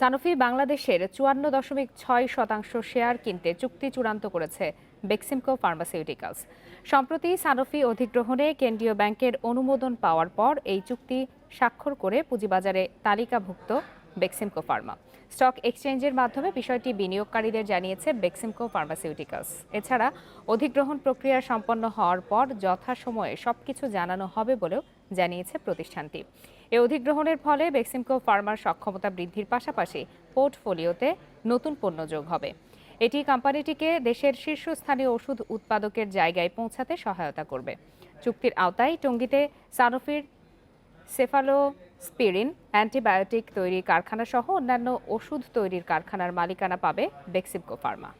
Sanofi বাংলাদেশের চুয়ান্ন দশমিক ছয় শতাংশ শেয়ার কিনতে চুক্তি চূড়ান্ত করেছে বেক্সিমকো ফার্মাসিউটিক্যালস। সম্প্রতি সানোফি অধিগ্রহণে কেন্দ্রীয় ব্যাংকের অনুমোদন পাওয়ার পর এই চুক্তি স্বাক্ষর করে পুঁজিবাজারে তালিকাভুক্ত বেক্সিমকো ফার্মা। স্টক এক্সচেঞ্জের মাধ্যমে বিষয়টি বিনিয়োগকারীদের জানিয়েছে বেক্সিমকো ফার্মাসিউটিক্যালস। এছাড়া অধিগ্রহণ প্রক্রিয়া সম্পন্ন হওয়ার পর যথাসময়ে সবকিছু জানানো হবে বলেও জানিয়েছে প্রতিষ্ঠানটি। এই অধিগ্রহণের ফলে বেক্সিমকো ফার্মার সক্ষমতা বৃদ্ধির পাশাপাশি পোর্টফোলিওতে নতুন পণ্য যোগ হবে। এটি কোম্পানিটিকে দেশের শীর্ষস্থানীয় ওষুধ উৎপাদকের জায়গায় পৌঁছাতে সহায়তা করবে। চুক্তির আওতায় টঙ্গীতে সানোফির সেফালোস্পিরিন, অ্যান্টিবায়োটিক তৈরির কারখানা সহ অন্যান্য ওষুধ তৈরির কারখানার মালিকানা পাবে বেক্সিমকো ফার্মা।